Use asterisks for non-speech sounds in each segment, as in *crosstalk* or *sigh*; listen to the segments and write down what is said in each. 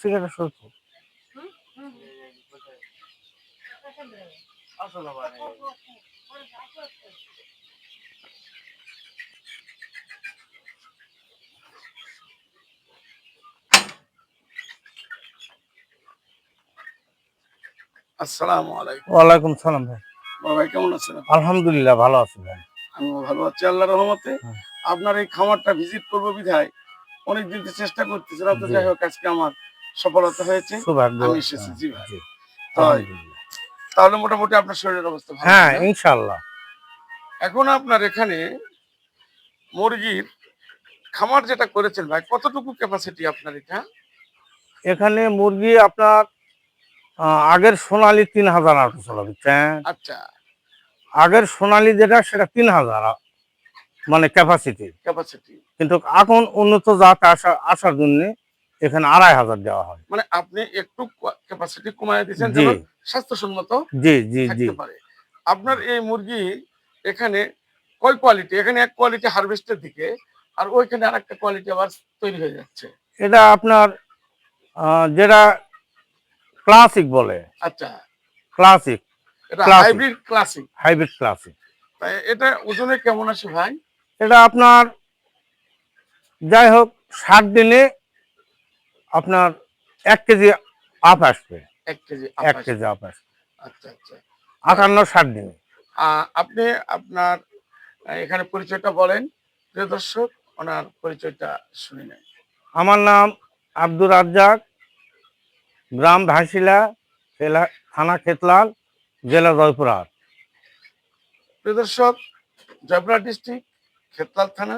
Cigarette সরছে আসসালামু আলাইকুম ওয়ালাইকুম সালাম ভাই। কেমন আছেন আলহামদুলিল্লাহ ভালো আছি ভাই। আমি ভালো আছি আল্লাহ রহমতে। হ্যাঁ। আপনার এই খামারটা ভিজিট করব বিধায়। অনেকদিন তো চেষ্টা করতেছিলাম তো যাই হোক আজকে আমার সফলতা হয়েছে। আমি এসেছি, জি ভাই। তাহলে মোটামুটি আপনার শরীরের অবস্থা ভালো হ্যাঁ ইনশাল্লাহ এখন আপনার এখানে মুরগির খামার যেটা করেছেন ভাই কতটুকু ক্যাপাসিটি আপনার এটা? এখানে মুরগি আপনার আগের সোনালি তিন হাজার আটশো বুঝছেন আচ্ছা। আগের সোনালি যেটা সেটা তিন হাজার। মানে ক্যাপাসিটি ক্যাপাসিটি কিন্তু এখন উন্নত জাত আসা আসার জন্য এখানে আড়াই হাজার দেওয়া হয়। মানে আপনি একটু ক্যাপাসিটি কমায় দিয়েছেন স্বাস্থ্যসম্মত জি জি জি। আপনার এই মুরগি এখানে কয় কোয়ালিটি এখানে এক কোয়ালিটি হারভেস্টের দিকে আর ওইখানে আর একটা কোয়ালিটি আবার তৈরি হয়ে যাচ্ছে। এটা আপনার যেটা ক্লাসিক বলে। আচ্ছা। ক্লাসিক এটা হাইব্রিড ক্লাসিক হাইব্রিড ক্লাসিক তাই এটা ওজনে কেমন আছে ভাই? এটা আপনার যাই হোক ষাট দিনে আপনার এক কেজি আপ আসবে। এক কেজি এক কেজি আপ আসবে। আচ্ছা আচ্ছা। আটান্ন ষাট দিনে। আপনি আপনার এখানে পরিচয়টা বলেন প্রিয় দর্শক ওনার পরিচয়টা শুনে নেন। আমার নাম আব্দুর রাজ্জাক গ্রাম ভাসিলা থানা খেতলাল জেলা জয়পুরহাট। প্রিয় দর্শক জয়পুরহাট ডিস্ট্রিক্ট খেতলাল থানা,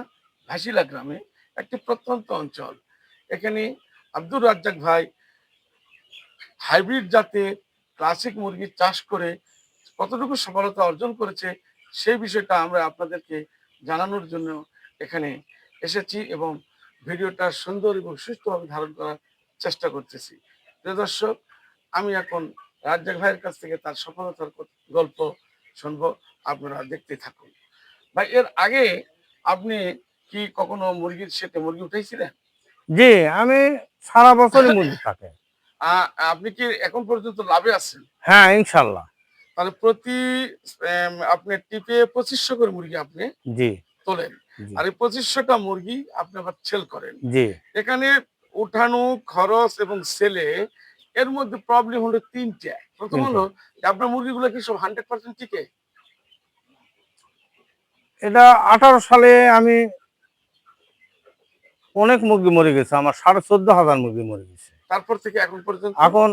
ভাসিলা গ্রামে একটি প্রত্যন্ত অঞ্চল। এখানে আব্দুর রাজ্জাক ভাই হাইব্রিড জাতের ক্লাসিক মুরগির চাষ করে কতটুকু সফলতা অর্জন করেছে সেই বিষয়টা আমরা আপনাদেরকে জানানোর জন্য এখানে এসেছি এবং ভিডিওটা সুন্দর এবং সুস্থভাবে ধারণ করার চেষ্টা করতেছি। প্রিয় দর্শক, আমি এখন রাজ্জাক ভাইয়ের কাছ থেকে তার সফলতার গল্প শুনব, আপনারা দেখতে থাকুন। ভাই, এর আগে আপনি কি কখনো মুরগির সেটে মুরগি উঠাইছিলেন? জি আমি সারা বছরই মুরগি *laughs* থাকে আপনি কি এখন পর্যন্ত লাভে আছেন? হ্যাঁ ইনশাল্লাহ। তাহলে প্রতি আপনি টিপে পঁচিশশো করে মুরগি আপনি জি। তোলেন। আর এই পঁচিশশোটা মুরগি আপনি আবার সেল করেন। জি। এখানে উঠানো খরচ এবং সেলে এর মধ্যে প্রবলেম হলো তিনটা। প্রথম হলো যে আপনার মুরগিগুলো কি সব হান্ড্রেড পার্সেন্ট টিকে? এটা আঠারো সালে আমি অনেক মুরগি মরে গেছে আমার সাড়ে চোদ্দ হাজার মুরগি মরে গেছে। তারপর থেকে এখন পর্যন্ত? এখন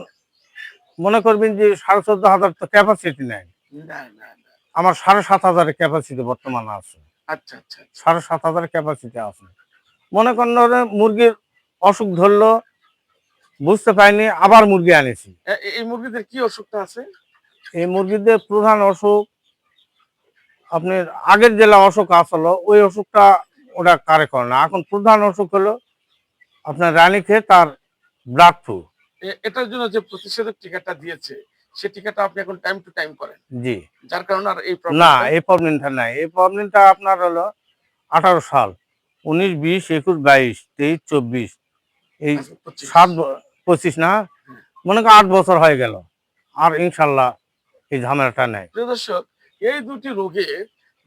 মনে করবেন যে সাড়ে চোদ্দ হাজার তো ক্যাপাসিটি নেই। আমার সাড়ে সাত হাজারের ক্যাপাসিটি বর্তমানে আছে। আচ্ছা আচ্ছা আচ্ছা। সাড়ে সাত হাজার ক্যাপাসিটি আছে। মনে করেন মুরগির অসুখ ধরলো বুঝতে পারিনি আবার মুরগি আনেছি। এই মুরগিদের কি অসুখটা আছে? এই মুরগিদের প্রধান অসুখ আপনার আগের জেলা অসুখ আসলো ওই অসুখটা ওটা কারে করে না। এখন প্রধান অসুখ হলো আপনার রানীকে তার ব্লাড ফ্লু এটার জন্য যে প্রতিষেধক টিকাটা দিয়েছে সে টিকাটা আপনি এখন টাইম টু টাইম করেন। জি। যার কারণে আর এই না এই প্রবলেমটা নাই। এই প্রবলেমটা আপনার হলো আঠারো সাল উনিশ বিশ একুশ বাইশ তেইশ চব্বিশ এই আচ্ছা। সাত পঁচিশ না? মনে করেন আট বছর হয়ে গেল। আর ইনশাল্লাহ এই ঝামেলাটা নেই। প্রিয় দর্শক এই দুটি রোগে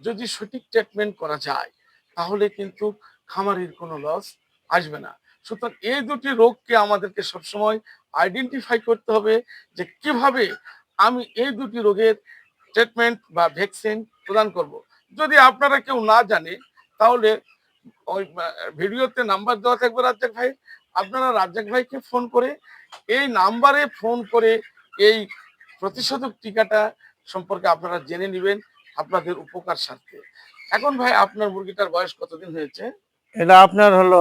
যদি সঠিক ট্রিটমেন্ট করা যায়, তাহলে কিন্তু খামারির কোনো লস আসবে না সুতরাং এই দুটি রোগকে আমাদেরকে সবসময় আইডেন্টিফাই করতে হবে যে কীভাবে আমি এই দুটি রোগের ট্রিটমেন্ট বা ভ্যাকসিন প্রদান করব। যদি আপনারা কেউ না জানে, তাহলে ওই ভিডিওতে নাম্বার দেওয়া থাকবে রাজ্জাক ভাই আপনারা রাজ্জাক ভাইকে ফোন করে এই নাম্বারে ফোন করে এই প্রতিষেধক টিকাটা সম্পর্কে আপনারা জেনে নেবেন আপনাদের উপকার স্বার্থে এখন ভাই আপনার মুরগিটার বয়স কতদিন হয়েছে? এটা আপনার হলো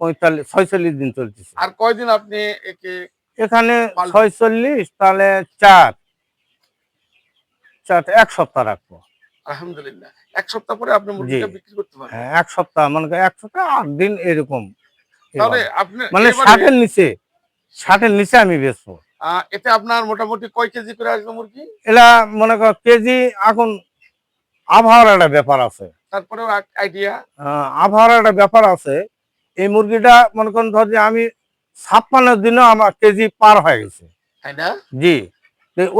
পঁয়তাল্লিশ ছয়চল্লিশ দিন চলতেছে। আর কয়দিন আপনি একে এখানে ছয়চল্লিশ তাহলে চার। চার এক সপ্তাহ রাখব। আলহামদুলিল্লাহ। এক সপ্তাহ পরে আপনি মুরগিটা বিক্রি করতে পারবেন? হ্যাঁ এক সপ্তাহ মানে এক সপ্তাহ আট দিন এরকম। তাহলে আপনি মানে ষাটের নিচে ষাটের নিচে আমি বেচবো। এতে আপনার মোটামুটি কয় কেজি করে আসবে মুরগি? এলা মনে কর কেজি এখন আবহাওয়ার একটা ব্যাপার আছে। তারপরেও আইডিয়া আবহাওয়ার একটা ব্যাপার আছে। এই মুরগিটা মনে করেন ধর যে আমি ছাপ্পান্ন দিনও আমার কেজি পার হয়ে গেছে। জি।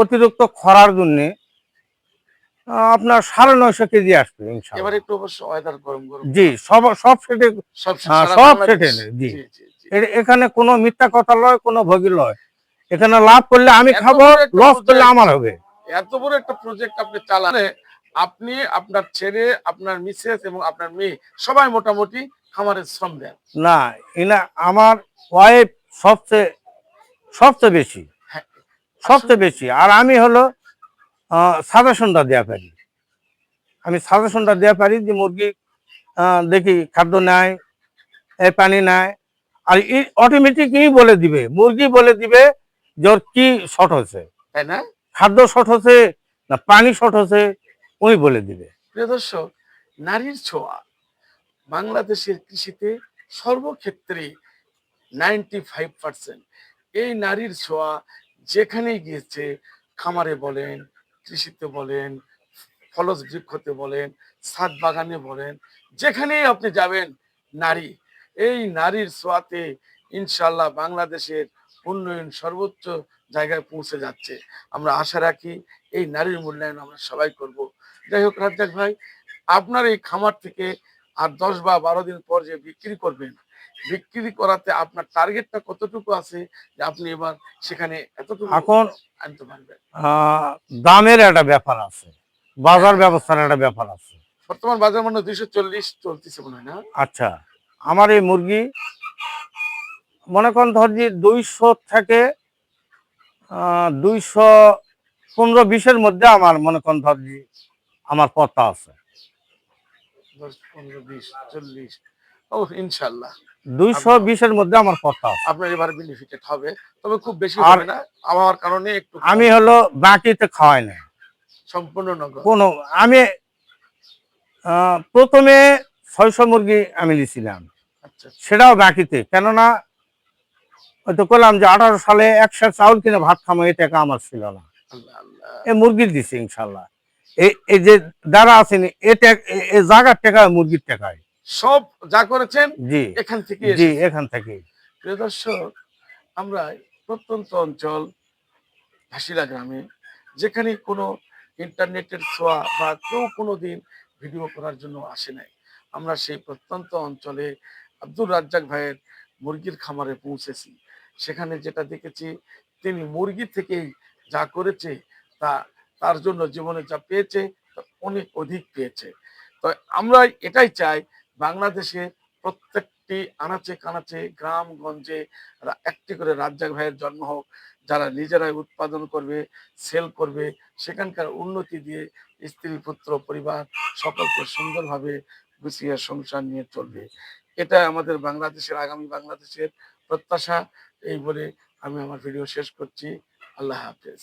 অতিরিক্ত খরার জন্য আপনার সাড়ে নয়শো কেজি আসবে এবার একটু ওয়েদার গরম গরম। জি সব সব সেটে সব হ্যাঁ, সেটেল, জি। এখানে কোনো মিথ্যা কথা লয় কোনো ভোগী লয়। এখানে লাভ করলে আমি খাব লস করলে আমার হবে। এত বড় একটা প্রজেক্ট আপনি চালান আপনি আপনার ছেলে আপনার মিসেস এবং আপনার মেয়ে সবাই মোটামুটি খামারে শ্রম দেন। না এনা আমার ওয়াইফ সবচেয়ে সবচেয়ে বেশি। হ্যাঁ, সবচেয়ে বেশি। আর আমি হলো সাজেশনটা দেওয়া পারি। আমি সাজেশনটা দেওয়া পারি যে মুরগি দেখি খাদ্য নেয় এই পানি নেয় আর ই অটোমেটিকই বলে দিবে মুরগি বলে দিবে যে ওর কি শর্ট হয়েছে? তাই না? খাদ্য শর্ট হচ্ছে না পানি শর্ট হচ্ছে উনি বলে দিবে। প্রিয় দর্শক নারীর ছোঁয়া। বাংলাদেশের কৃষিতে সর্বক্ষেত্রে নাইনটি ফাইভ পার্সেন্ট এই নারীর ছোঁয়া যেখানেই গিয়েছে খামারে বলেন কৃষিতে বলেন ফলস বৃক্ষতে বলেন ছাদ বাগানে বলেন যেখানেই আপনি যাবেন নারী। এই নারীর ছোঁয়াতে ইনশাল্লাহ বাংলাদেশের উন্নয়ন সর্বোচ্চ জায়গায় পৌঁছে যাচ্ছে। আমরা আশা রাখি এই নারীর মূল্যায়ন আমরা সবাই করব। যাই হোক রাজ্জাক ভাই আপনার এই খামার থেকে আর দশ বা বারো দিন পর যে বিক্রি করবেন বিক্রি করাতে আপনার টার্গেটটা কতটুকু আছে যে আপনি এবার সেখানে এতটুকু এখন আনতে পারবেন? দামের একটা ব্যাপার আছে। বাজার ব্যবস্থার একটা ব্যাপার আছে। বর্তমান বাজার মানে দুইশো চল্লিশ চলতেছে মনে হয় না? আচ্ছা আমার এই মুরগি মনে করেন ধর যে দুইশো থেকে দুইশো পনেরো বিশের মধ্যে আমার মনে করেন ধর যে আমার পত্তা আছে ও ইনশাল্লাহ। দুইশো বিশের মধ্যে আমার আপনার এবার বেনিফিটেড হবে। তবে খুব বেশি হবে না। কারণে একটু আমি হলো বাকিতে খাওয়াই না। সম্পূর্ণ কোনো আমি প্রথমে ছয়শো মুরগি আমি নিয়েছিলাম আচ্ছা। সেটাও বাকিতে। কেননা হয়তো করলাম যে আঠারো সালে একশো চাউল কিনে ভাত খামো এই টাকা আমার ছিল না। এ মুরগির দিছে ইনশাল্লাহ এই যে দ্বারা আছেন এটা এই জায়গার টাকা মুরগির টাকায়। সব যা করেছেন জি। এখান থেকে জি এখান থেকে। প্রিয় দর্শক আমরা প্রত্যন্ত অঞ্চল ভাসিলা গ্রামে যেখানে কোনো ইন্টারনেটের ছোঁয়া বা কেউ কোনো দিন ভিডিও করার জন্য আসে নাই আমরা সেই প্রত্যন্ত অঞ্চলে আব্দুর রাজ্জাক ভাইয়ের মুরগির খামারে পৌঁছেছি। সেখানে যেটা দেখেছি, তিনি মুরগি থেকেই যা করেছে, তা তার জন্য জীবনে যা পেয়েছে অনেক অধিক পেয়েছে। তো আমরা এটাই চাই, বাংলাদেশে প্রত্যেকটি আনাচে কানাচে গ্রাম গঞ্জে একটি করে রাজ্জাক ভাইয়ের জন্ম হোক, যারা নিজেরাই উৎপাদন করবে, সেল করবে, সেখানকার উন্নতি দিয়ে স্ত্রী, পুত্র, পরিবার সকলকে সুন্দরভাবে গুছিয়ে সংসার নিয়ে চলবে। এটা আমাদের বাংলাদেশের, আগামী বাংলাদেশের প্রত্যাশা। এই বলে আমি আমার ভিডিও শেষ করছি। আল্লাহ হাফেজ।